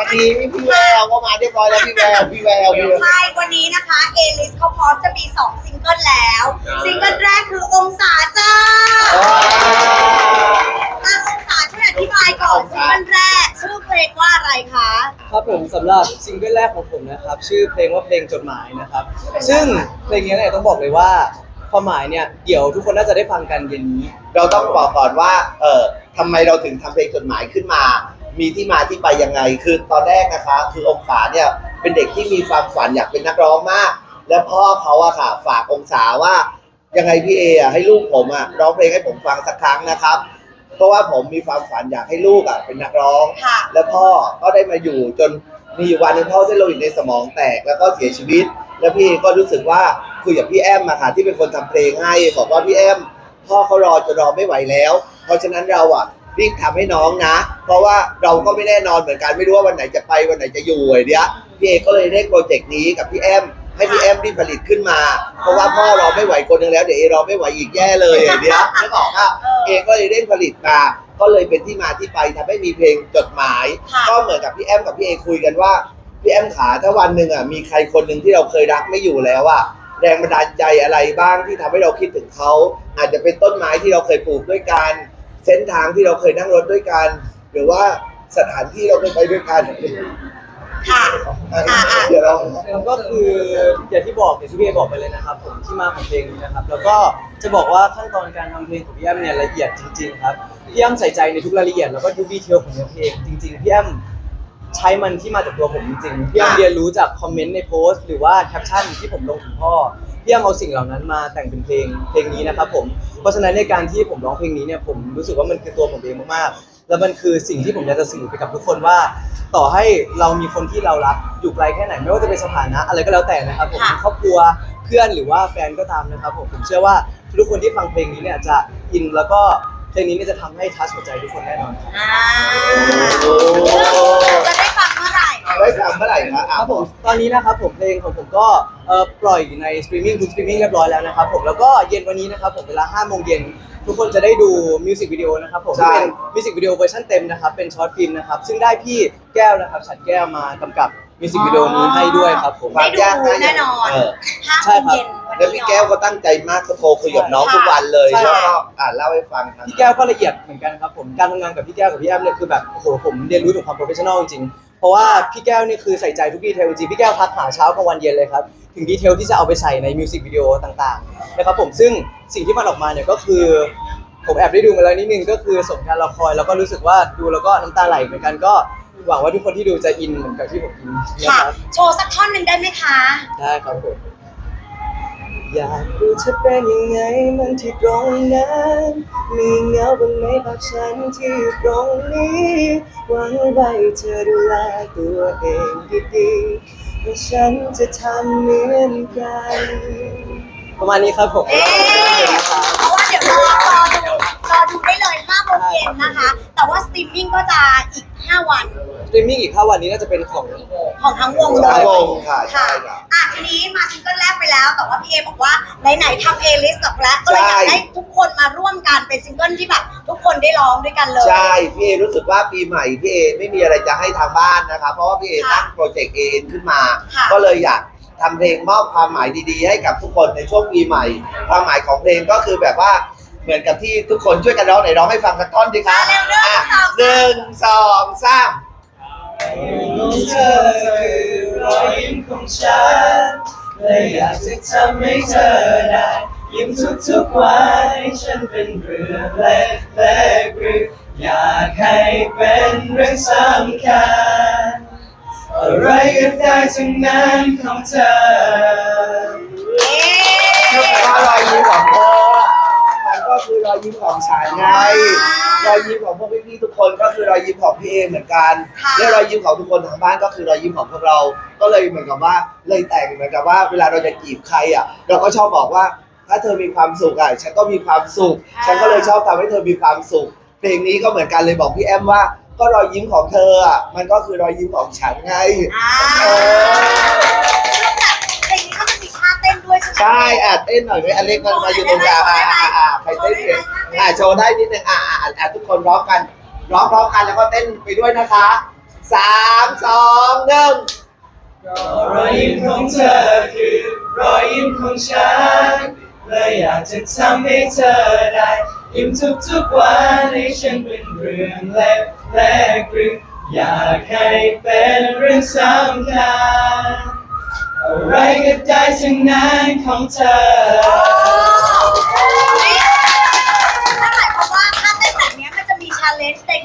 วันนี้พี่แววก็มาเรียบร้อยแล้วพี่แววพี่แววพี่แวว ใช่วันนี้นะคะ A list เขาพร้อมจะมี 2 ซิงเกิลแล้ว ซิงเกิลแรกคือองศาจ้าอะองศาช่วยอธิบายก่อนซิงเกิลแรก ชื่อเพลงว่าอะไรคะ ครับผมสำหรับซิงเกิลแรกของผมนะครับ ชื่อเพลงว่าเพลงจดหมายนะครับ ซึ่งเพลงนี้เนี่ยต้องบอกเลยว่าความหมายเนี่ยเดี๋ยวทุกคนน่าจะได้ฟังกันเย็นนี้ เราต้องบอกก่อนว่า เออทำไมเราถึงทำเพลงจดหมายขึ้นมา มีที่มาที่ไปยังไง คือตอนแรกนะคะ คือองศาเนี่ยเป็นเด็กที่มีความฝันอยากเป็นนักร้องมาก แล้วพ่อเขาอะค่ะ ฝากองศาว่ายังไงพี่เออะให้ลูกผมอะร้องเพลงให้ผมฟังสักครั้งนะครับ เพราะว่าผมมีความฝันอยากให้ลูกอะเป็นนักร้อง ค่ะ แล้วพ่อก็ได้มาอยู่จนมีอยู่วันหนึ่งพ่อเส้นโลหิตในสมองแตกแล้วก็เสียชีวิต แล้วพี่ก็รู้สึกว่าคุยกับพี่แอมมาค่ะที่เป็นคนทำเพลงให้ บอกว่าพี่แอมพ่อเขารอจนรอไม่ไหวแล้ว เพราะฉะนั้นเราอะ รีบทำให้น้องนะ เพราะว่าเราก็ไม่แน่นอนเหมือนกันไม่รู้ว่าวันไหนจะไปวันไหนจะอยู่ไอ้เนี้ยพี่เอก็เลยเร่งโปรเจกต์นี้กับพี่แอมให้พี่แอมรีบผลิตขึ้นมา เพราะว่าพ่อรอไม่ไหวคนหนึงแล้วเดี๋ยวเอรอไม่ไหวอีกแย่เลยไอ้เนี้ยนึกออกอะเอก็เลยเร่งผลิตมาก็เลยเป็นที่มาที่ไปทำให้มีเพลงจดหมายค่ะก็เหมือนกับพี่แอมกับพี่เอคุยกันว่าพี่แอมขาถ้าวันหนึ่งอะมีใครคนหนึ่งที่เราเคยรักไม่อยู่แล้วอะแรงบันดาลใจอะไรบ้างที่ทำให้เราคิดถึงเขาอาจจะเป็นต้นไม้ที่เราเคยปลูกด้วยกัน เส้นทางที่เราเคยนั่งรถด้วยกัน หรือว่าสถานที่เราเคยไปด้วยกันค่ะอะเดี๋ยวเราแล้วก็คืออย่างที่บอกอย่างที่พี่เอบอกไปเลยนะครับ ผมที่มาของเพลงนี้นะครับ แล้วก็จะบอกว่าขั้นตอนการทำเพลงของพี่แอมเนี่ยละเอียดจริง ๆ ครับพี่แอมใส่ใจในทุกรายละเอียดแล้วก็ทุกดีเทลของเนื้อเพลงจริงๆพี่แอม ใช้มันที่มาจากตัวผมจริงๆพี่แอมค่ะเรียนรู้จากคอมเมนต์ในโพสต์หรือว่าแคปชั่นที่ผมลงถึงพ่อพี่แอมเอาสิ่งเหล่านั้นมาแต่งเป็นเพลงเพลงนี้นะครับผมเพราะฉะนั้นในการที่ผมร้องเพลงนี้เนี่ยผมรู้สึกว่ามันคือตัวผมเองมากๆแล้วมันคือสิ่งที่ผมอยากจะสื่อไปกับทุกคนว่า ต่อให้เรามีคนที่เรารักอยู่ไกลแค่ไหนไม่ว่าจะเป็นสถานะอะไรก็แล้วแต่นะครับผมค่ะครอบครัวเพื่อนหรือว่าแฟนก็ตามนะครับผมผมเชื่อว่าทุกคนที่ฟังเพลงนี้เนี่ยจะอินแล้วก็เพลงนี้เนี่ยจะทำให้ทัชหัวใจทุกคนแน่นอนครับ ไหร่ได้ทำเมื่อไหร่คะคอะรับผมตอนนี้นะครับผมเพลงของผมก็เอ่อปล่อยในสตรีมมิ่งทุกสตรีมมิ่งเรียบร้อยแล้วนะครับผมแล้วก็เย็นวันนี้นะครับผมเวลา5โมงเย็นทุกคนจะได้ดูมิวสิกวิดีโอนะครับผมที่เป็นมิวสิกวิดีโอเวอร์ชันเต็มนะครับเป็นช็อตฟิล์มนะครับซึ่งได้พี่แก้วนะครับฉัดแก้วมากำกับมิวสิกวิดีโอนี้ให้ด้วยครับผม ได้ดูแน่นอนเออ ห้าใช่โมงครับเย็นวันแล้วนี้พี่แก้วก็ตั้งใจมากเขาโทรคุยกับน้องทุกวันเลยใช่ แล้วก็อ่านเล่าให้ฟังครับ พี่แก้วก็ละเอียดเหมือนกันครับผม การทำงานกับพี่แก้วกับพี่แอมเนี่ยคือแบบโอ้โหผมเรียนรู้ถึงความโปรเฟชชั่นอลจริงๆ เพราะว่าพี่แก้วนี่คือใส่ใจทุกดีเทลจริงๆพี่แก้วทักหาเช้ากลางวันเย็นเลยครับ ถึงดีเทลที่จะเอาไปใส่ในมิวสิกวิดีโอต่างๆนะครับผมซึ่งสิ่งที่มันออกมาเนี่ยก็คือ ผมแอบได้ดูมาแล้วนิดนึงก็คือสมการรอคอยแล้วก็รู้สึกว่าดูแล้วก็น้ำตาไหลเหมือนกันก็หวังว่าทุกคนที่ดูจะอินเหมือนกับที่ผมอินนะค่ะครับโชว์สักท่อนหนึ่งได้ไหมคะ ได้ครับผม อยากรู้เธอเป็นยังไงมันที่ตรงนั้นมีเงาบ้างไหมภาพฉันที่ตรงนี้หวังไว้เธอดูแลตัวเองดีๆและฉันจะทำเหมือนกัน ประมาณนี้ครับผมเอ๊เพราะว่าเดี๋ยวรอรอดูรอดูได้เลย5โมงเย็นนะคะ แต่ว่าสตรีมมิ่งก็จะอีก 5 วัน ตรีมมิ่งอีก5วันนี้น่าจะเป็นของ ของทั้งวงเลทั้ยงวงค่ะใช่ค่ะครับ อะทีนี้มาซิงเกิลแรกไปแล้ว แต่ว่าพี่เอบอกว่าไหนๆทำเอลิสต์ออกแล้วก็เลยอยากใช่ ให้ทุกคนมาร่วมกันเป็นซิงเกิลที่แบบทุกคนได้ร้องด้วยกันเลย ใช่พี่เอรู้สึกว่าปีใหม่พี่เอไม่มีอะไรจะให้ทางบ้านนะครับเพราะว่าพี่เอค่ะตั้งโปรเจกต์เอ็นขึ้นมา ค่ะ ก็เลยอยากทำเพลงมอบความหมายดีๆ ให้กับทุกคนในช่วงปีใหม่ ความหมายของเพลงก็คือแบบว่าเหมือนกับที่ทุกคนช่วยกันร้องไหนร้องให้ฟังสักท่อนดิคะมาเร็วหนึ่งอะสองหนึ่งสองสาม เธอคือรอยยิ้มของฉันและอยากจะทำให้เธอได้ ยิ้มทุกๆวันให้ฉันเป็นเรื่องเล็กๆหรืออยากให้เป็นเรื่องสำคัญอะไรก็ได้ทั้งนั้นของเธอเอ๊ก็แปลว่ารอยยิ้มของเธอมันก็ คือรอยยิ้มของฉันไงรอยยิ้มของพวกพี่ๆทุกคนก็คือรอยยิ้มของพี่เอเหมือนกันค่ะและรอยยิ้มของทุกคนทางบ้านก็คือรอยยิ้มของพวกเรา ก็เลยเหมือนกับว่าเลยแต่งเหมือนกับว่า เวลาเราจะจีบใครอะ เราก็ชอบบอกว่าถ้าเธอมีความสุขอะฉันก็มีความสุข ฉันก็เลยชอบทำให้เธอมีความสุข เพลงนี้ก็เหมือนกันเลยบอกพี่แอมว่า ก็รอยยิ้มของเธออะมันก็คือรอยยิ้มของฉันไงอ่าเออเพลงนี้ก็จะมีท่าเต้นด้วยใช่ไหมใช่อะเต้นหน่อยไหมอเล็กมันมาอยู่ตรงกลางอะอะอะ ใครเต้นเก่งอะโชว์ได้นิดนึงอะอะอะทุกคนร้องกัน ร้องพร้อมกันแล้วก็เต้นไปด้วยนะคะสามสองหนึ่งรอยยิ้มของเธอคือรอยยิ้มของฉันเลยอยากจะทำให้เธอได้ ยิ้มทุกๆวันให้ฉันเป็นเรื่องเล็กเล็กหรืออยากให้เป็นเรื่องสำคัญอะไรก็ได้ทั้งนั้นของเธอ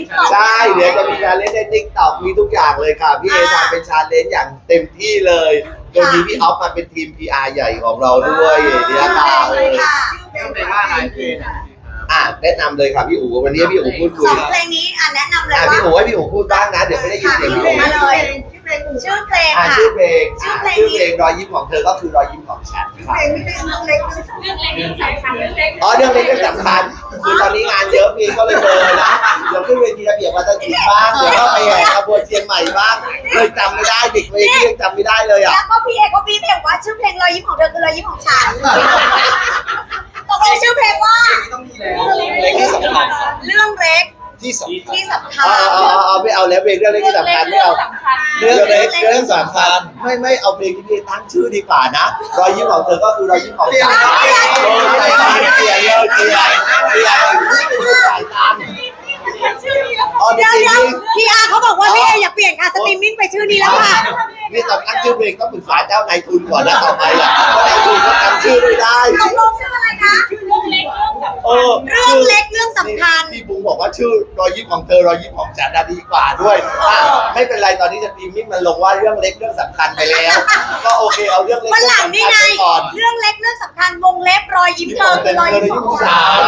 ติ๊กต็อกใช่เดี๋ยวจะมีชาเลนจ์ในทิกตอกมีทุกอย่างเลยค่ะ พี่เอทำเป็นชาเลนจ์อย่างเต็มที่เลยโดยมีพี่ออฟมาเป็นทีม PR ใหญ่ของเราด้วยเนี่ยค่ะเออค่ะเป็นว่าอะไรเพลงอะแนะนำเลยค่ะพี่อู๋วันนี้พี่อู๋พูดคุสยองเพลงนี้อะแนะนำเลยอะว่าพี่อู๋ให้พี่อู๋พูดบ้างนะเดี๋ยวไม่ได้ยินค่ะเสียงพี่พี่เพลอู๋งมาเลย ชื่อเพลงอะค่ะ ชื่อเพลงชื่อเพลง ชื่อเพลงรอยยิ้มของเธอก็คือรอยยิ้มของฉันค่ะเพลงไม่ได้เรื่องเล็กเรื่องเล็กเรื่องสำคัญเรื่องเล็กอ๋อเรื่องนี้ก็สำคัญคือตอนนี้งานเยอะพี่ก็เลยเบลอนะเดี๋ยวขึ้นเวทีระเบียบวัฒนศิลป์บ้างเดี๋ยวก็ไปแห่ขบวนเชียงใหม่บ้างเลยจำไม่ได้เด็กเวทียังจำไม่ได้เลยอะแล้วก็พี่เอกก็พี่เพลงว่าชื่อเพลงรอยยิ้มของเธอคือรอยยิ้มของฉันตกลงชื่อเพลงว่าเล็กที่สำคัญ เรื่องเล็ก ที่สำคัญที่สำคัญเอาเอาเอาเอาไม่เอาแล้วเพลงเรื่องเล็กที่สำคัญไม่เอาสำคัญเรื่องเล็กเรื่องสำคัญไม่ไม่เอาเพลงที่พี่ตั้งชื่อดีกว่านะรอยยิ้มของเธอก็คือรอยยิ้มของฉันโอ้ยใจเปลี่ยนเลยเปลี่ยนเปลี่ยนสายตามชื่อนี้แล้วอ๋อจเดี๋ยวริงเดี๋ยวพี่อาร์เขาบอกว่าพี่เออย่าเปลี่ยนค่ะสตรีมมิ่งไปชื่อนี้แล้วค่ะๆนี่ตอนตั้งชื่อเพลงต้องปรึกษาเจ้านายทุนก่อนนะต่อไปอะเพราะนายทุนเขาจำชื่อไม่ได้ตกลงชื่ออะไรนะเรื่องเล็กเรื่องสำคัญเออเรื่องเล็กเรื่อง สำคัญ พี่บุ้งบอกว่าชื่อรอยยิ้มของเธอรอยยิ้มของฉันน่ะดีกว่าด้วยอะไม่เป็นไรตอนนี้สตรีมมิ่งมันลงว่าเรื่องเล็กเรื่องสำคัญไปแล้ว ก็โอเคเอาเรื่องเล็กวันเรื่หอลังงสำนี่คัญไงไปก่อนเรื่องเล็กเรื่องสำคัญวงเล็บรอยยิ้มเธอคือรอยยิ้มของฉัน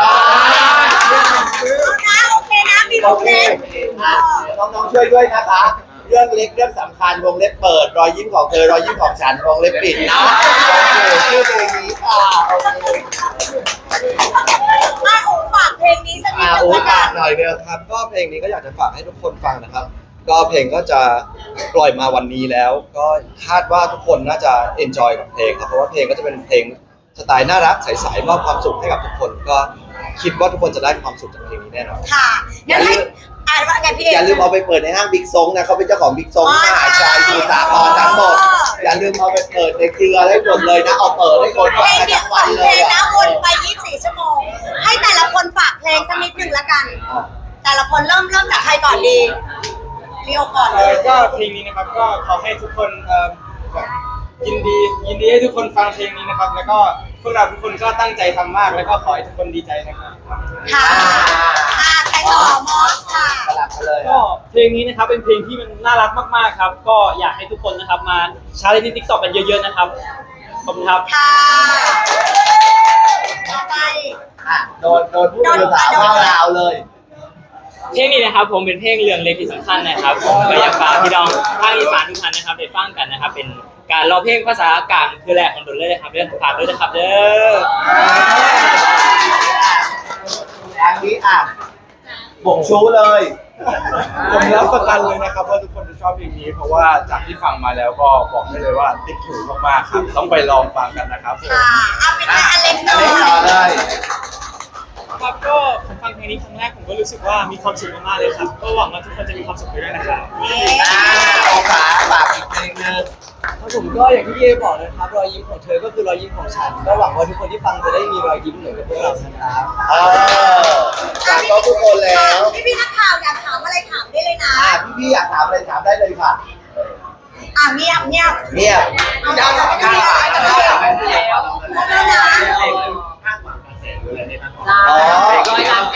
นะโอเคนะมีวโองเคเล็บอะน้องๆช่วยด้วยนะคะ เรื่องเล็กเรื่องสำคัญวงเล็บเปิด รอยยิ้มของเธอรอยยิ้มของฉันวงเล็บปิดนะโอเคชื่อเพลงนี้ค่ะโอเคอะโอ้ ฝากเพลงนี้สักนิดอะนึงโอ้ละฝากักนหน่อยเดียวครับ ก็เพลงนี้ก็อยากจะฝากให้ทุกคนฟังนะครับ ก็เพลงก็จะปล่อยมาวันนี้แล้ว ก็คาดว่าทุกคนน่าจะเอนจอยกับเพลงครับ เพราะว่าเพลงก็จะเป็นเพลงสไตล์น่ารักใสๆมอบความสุขให้กับทุกคน ก็คิดว่าทุกคนจะได้ความสุขจากเพลงนี้แน่นอน ค่ะงั้นให้อ่านว่าไงพี่เออย่าลืมเอาไปเปิดในห้างบิ๊กซงนะเขาเป็นเจ้าของบิ๊กซงอ๋อมหาชัยใช่สมุทรสาครทั้งหมดอย่าลืมเอาไปเปิดในเครือให้หมดเลยนะเอาเปิดให้คนเพฟัลงงกันเดียทั้วงสวัอนงเลเพลยงอะนะวนไป เพลงสักนิดหนึ่งละกัน แต่ละคนเริ่มเริ่มจากใครก่อนดีเรียวก่อนเอเลอยก็เพลงนี้นะครับก็ขอให้ทุกคนเอ่อแบบยินดียินดีให้ทุกคนฟังเพลงนี้นะครับ แล้วก็พวกเราทุกคนก็ตั้งใจทำมาก แล้วก็ขอให้ทุกคนดีใจนะครับ ค่ะค่ะใครต่อมอสค่ะ สลับกันเลยก็อะเพลงนี้นะครับเป็นเพลงที่มันน่ารักมากๆครับ ก็อยากให้ทุกคนนะครับมาใช้ในทิกตอกกันเยอะๆนะครับขอบคุณครับ ค่ะต่อไป อะโดนโดนพูดภาษาบ้านเราเลย เพลงนี้นะครับผมเป็นเพลงเรื่องเล็กที่สำคัญนะครับผมก็อยากฝากพี่น้องภาคอีสานทุกท่านนะครับได้ฟังกันนะครับ เป็นการร้องเพลงภาษากลางคือแรกของดนเลยนะครับเรื่องฝากด้วยนะครับเด้ออันนี้อะบ่งชู้เลย ผมรับประกันเลยนะครับว่าทุกคนจะชอบเพลงนี้ เพราะว่าจากที่ฟังมาแล้วก็บอกได้เลยว่าติดหูมากๆครับต้องไปลองฟังกันนะครับผม ค่ะเอาเป็นว่าอเล็กซ์อัต่นนี้ต่ออเลย ครับก็ผมฟังเพลงนี้ครั้งแรกผมก็รู้สึกว่ามีความสุขมากๆเลยครับ ก็หวังว่าทุกคนจะมีความสุขไปด้วยนะครับอ่าโอกาสฝากอีกเพลงหนึงครับผมก็อย่างที่พี่เอบอกนะครับรอยยิ้มของเธอก็คือรอยยิ้มของฉัน ก็หวังว่าทุกคนที่ฟังจะได้มีรอยยิ้มเหมือนกับพวกเรานะครับเออฝากก็ทุกคนแล้วพี่พี่ๆนักข่าวอยากถามอะไรถามได้เลยนะ อะพี่ๆอยากถามอะไรถามได้เลยค่ะอะเงียบเงียบเงียบเอาได้เอาได้เอาได้อาได้นะอ๋อ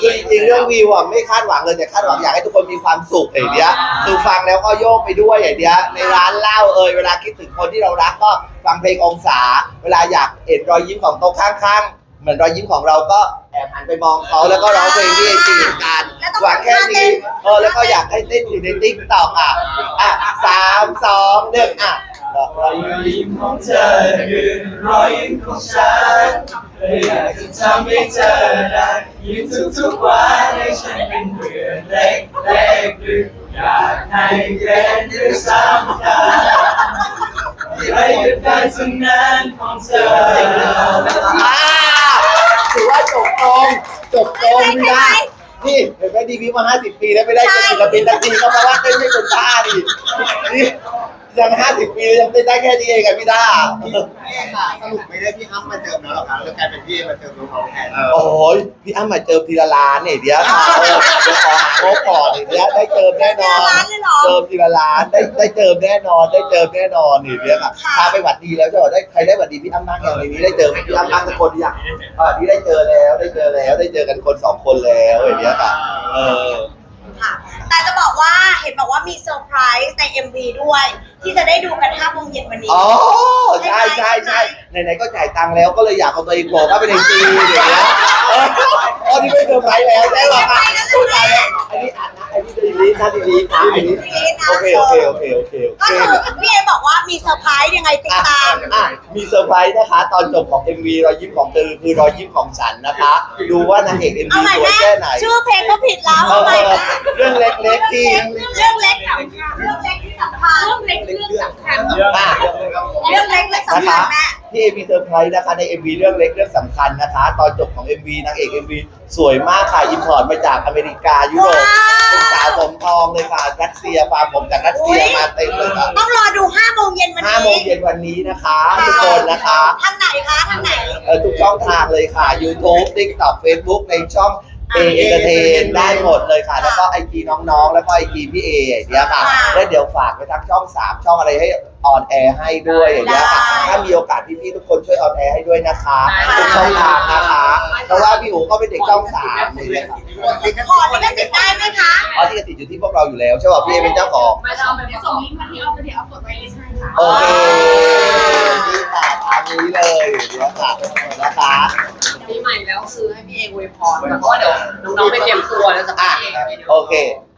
คือจริงๆเรื่องวิวอะไม่คาดหวังเลยแต่คาดหวังอยากให้ทุกคนมีความสุขอย่างเนี้ยคือฟังแล้วก็โยกไปด้วยอย่างเนี้ยในร้านเหล้าเอยเวลาคิดถึงคนที่เรารักก็ฟังเพลงองศา เวลาอยากเห็นรอยยิ้มของโต๊ะข้างๆ เหมือนรอยยิ้มของเราก็แอบหันไปมองเขาแล้วก็ร้องเพลงที่จริงกันหวังแค่นี้เออแล้วก็อยากให้เต้นอยู่ในติ๊กต็อกอะอะสามสองหนึ่งอะรอยยิ้มรอยยิ้มของเธอคือรอยยิ้มของฉันเลยอยากจะทำให้เธอได้ยิ้มทุกๆวันให้ฉันเป็นเรื่องเล็กเล็กหรืออยากให้เป็นเรื่องสำคัญอะไรก็ได้ทั้งนั้นของเธออ่า ถือว่าจบตรงจบตรงใช่ไหมนะในี่เห็นไหมดีวีมาห้าสิบปีแล้วไม่ได้เป็นศิลปินทันทีก็เพราะว่าเต้นไม่เป็นท่าดินี่ ยังห้าสิบปียังเต้นได้แค่นี้เองอะพี่ด้าพี่ค่ะสรุปไม่ได้พี่อ้ำมาเจิมแล้วหรอคะแล้วกลายเป็นพี่เอมาเจิมน้องเขาแทนโอ้ยพี่อ้ำมาเจอทีละล้านเนี่ยเดี๋ยวค่ะเออเดี๋ยวขอหางบก่อนเนี่ยเดี๋ยวได้เจอแน่นอนร้านเลยเหรอเจิมทีละล้านได้ได้เจิมแน่นอน ได้เจิมแน่นอนนี่เดี๋ยวค่ะพาไปหวัดดีแล้วจะบอกได้ใครได้หวัดดีพี่อ้ำบ้างอย่างในนี้ได้เจอพี่อ้ำบ้างสักคนหรือยังอ่าที่ได้เจอแล้วได้เจอแล้วได้เจอกันคนสองคนแล้วอย่างเงี้ยค่ะเออ ค่ะ แต่จะบอกว่าเห็นบอกว่ามีเซอร์ไพรส์ใน MV ด้วย ที่จะได้ดูกัน5โมงเย็นวันนี้ อ๋อใช่ใช่ใช่ไหนๆก็จ่ายตังค์แล้วก็เลยอยากเอาตัวเองโผล่เข้าไปในซีอย่างเงี้ยเอออ๋อนี่ไม่เซอร์ไพรส์แล้วใช่ป่ะคะพูดไปแล้วอันนี้อ่านนะอั นนี้ดีลีนะดีลีนะอันนี้โอเคโอเคโอเคโอเคโอก็เคคือพี่เอบอกว่ามีเซอร์ไพรส์ยังไงติดอะตาม อะมีเซอร์ไพรส์นะคะ ตอนจบของ MV รอยยิ้มของเธอคือรอยยิ้มของฉันนะคะ ดูว่านางเอก MV เอาใหม่สวยแม่แค่ไหน ชื่อเพลงก็ผิดแล้วเอเอาอใหม่แม่เรื่องเล็กๆที่ เรื่องเล็กสำคัญเรื่องเล็กที่สำคัญเรื่องเล็กเรื่องสำคัญอะเรื่องเล็กและนะสำคัคะญแม่ที่เอมีเซอร์ไพรส์นะคะใน MV เรื่องเล็กเรื่องสำคัญนะคะ ตอนจบของ MV นางเอก MV สวยมากค่ะอิมพอร์ตมาจากอเมริกายุโรป เป็นสาวผมทองเลยค่ะรัสเซียฟาร์มผมจากรัสเซียมาเต็มเลยค่ะต้องรอดู5โมงเย็นวันห้านี้โมงเย็นวันนี้นะคะ ทุกคนนะคะทางไหนคะทางไหนเออทุกช่องทางเลยค่ะ YouTube TikTok Facebook ในช่อง A Entertain ได้หมดเลยค่ะ แล้วก็ไอจีน้องๆ แล้วก็ไอจีพี่เออย่างเงี้ยค่ะค่ะแล้วเดี๋ยวฝากไปทั้งช่อง3ช่องอะไรให้ ออนแอร์ให้ด้วยอย่างเงี้ยค่ะได้ถ้ามีโอกาสพี่ๆทุกคนช่วยออนแอร์ให้ด้วยนะคะทุกช่องทางนะคะเพราะว่าพี่อู๋ก็เป็นเด็กช่องสามนี่เลยค่ะขอลิขสิทธิ์ได้ไหมคะอ๋อที่กติดอยู่ที่พวกเราอยู่แล้วใช่ป่ะพี่เอเป็นเจ้าของ มาเราแบบส่งลิงก์มาที่ออฟเดี๋ยวเอากดไว้ลิสต์ให้ค่ะ โอเคนี่ค่ะทางนี้เลยอย่างเงี้ยค่ะนะคะปีใหม่แล้วคือให้พี่เออวยพรเพราะว่าเดี๋ยวน้องๆไปเตรียมตัวแล้วจะอะพี่เอไปดูโอเค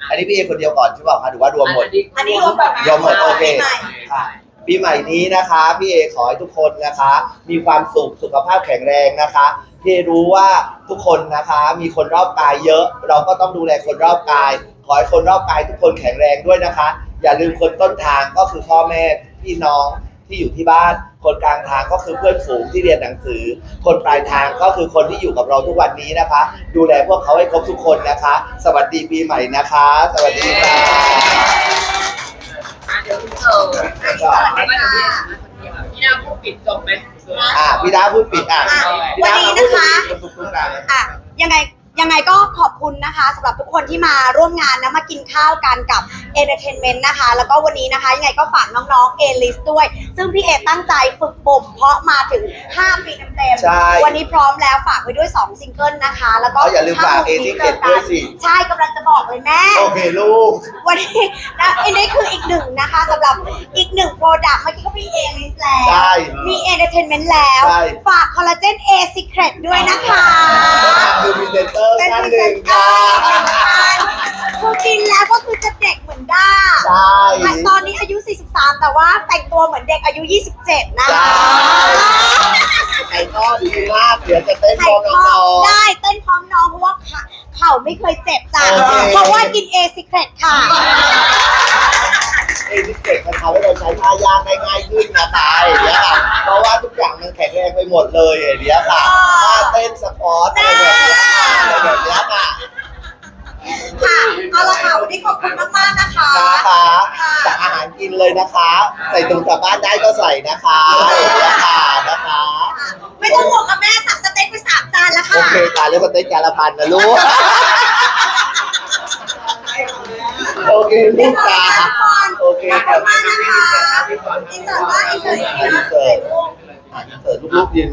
อันนี้พี่เอคนเดียวก่อนใช่ป่ะคะหรือว่ารวมหมด อันนี้รวมแบบรวมหมดโอเคปีใหม่ค่ะปีใหม่นี้นะคะพี่เอขอให้ทุกคนนะคะ มีความสุขสุขภาพแข็งแรงนะคะพี่เอรู้ว่าทุกคนนะคะมีคนรอบกายเยอะ เราก็ต้องดูแลคนรอบกาย ขอให้คนรอบกายทุกคนแข็งแรงด้วยนะคะ อย่าลืมคนต้นทางก็คือพ่อแม่พี่น้อง ที่อยู่ที่บ้าน คนกลางทางก็คือเพื่อนฝูงที่เรียนหนังสือ คนปลายทางก็คือคนที่อยู่กับเราทุกวันนี้นะคะ ดูแลพวกเขาให้ครบทุกคนนะคะ สวัสดีปีใหม่นะคะ สวัสดีค่ะอะเดี๋ยวคุณเจอไม่ได้พี่พี่นาพูดปิดจบไหม อะพี่ดาพูดปิดอะอะพี่ดาวันนี้มาพูดนะคะปิดตรงกลางอะยังไง ยังไงก็ขอบคุณนะคะสำหรับทุกคนที่มาร่วมงานนะมากินข้าวกันกับ Entertainment นะคะ แล้วก็วันนี้นะคะยังไงก็ฝากน้องๆ A-list ด้วย ซึ่งพี่เอตั้งใจฝึกบ่มเพราะมาถึง 5 ปีเต็มใช่ๆวันนี้พร้อมแล้วฝากไว้ด้วย 2 ซิงเกิลนะคะ แล้วก็อ๋ออย่าลืมฝากถ้ A มี Ticket ด้วยสิ ใช่กำลังจะบอกเลยแม่ โอเคลูก วันนี้นะอันนี้คืออีกหนึ่งนะคะสำหรับอีกหนึ่งโปรดักต์เมื่อกี้ก็มี A-list แล้ว ใช่มี Entertainment แล้ว ใช่ ฝากคอลลาเจน A Secret ด้วยนะคะ คือพรีเซนเตอร์เป็นท่านพรีหเซนึ่งนเตอค่ะร์คือกินแล้วก็คือจะเด็กเหมือนด้าใช่ตอนนี้อายุ 43 แต่ว่าแต่งตัวเหมือนเด็กอายุ 27 นะคะไก่ทอดดีมากเดี๋ยวจะเต้นไข่พร้อมทน้ออดงได้เต้นพร้อมน้องเพราะว่าขาเข่าไม่เคยเจ็บจ้ะโอเค เพราะว่ากิน A Secret ค่ะ เอทิเกตมันทำให้เราใช้ท่ายากได้ง่ายขึ้นนะคะอย่างเงี้ยค่ะเพราะว่าทุกอย่างมันแข็งแรงไปหมดเลยอย่างเงี้ยค่ะท่าเต้นสปอร์ตอะไรแบบเนี้ยค่ะอะไรแบบเนี้ยค่ะ ค่ะเอาละค่ะวันนี้ขอบคุณมากๆนะคะ นะคะจากอาหารกินเลยนะคะ ใส่ถุงกลับบ้านได้ก็ใส่นะคะอย่างเงี้ยค่ะนะคะไม่ต้องห่วงค่ะแม่สั่งสเต็กไปสามจานแล้วโอค่ะ เคค่ะเรียกว่าเต้นจานละพันนะลูก โอเค ลูกจ๋าโอเค ขอบคุณมากนะคะอินเสิร์ตว่าอินเสิร์ตอีกทีนะอินเสิร์ตลูกๆยืน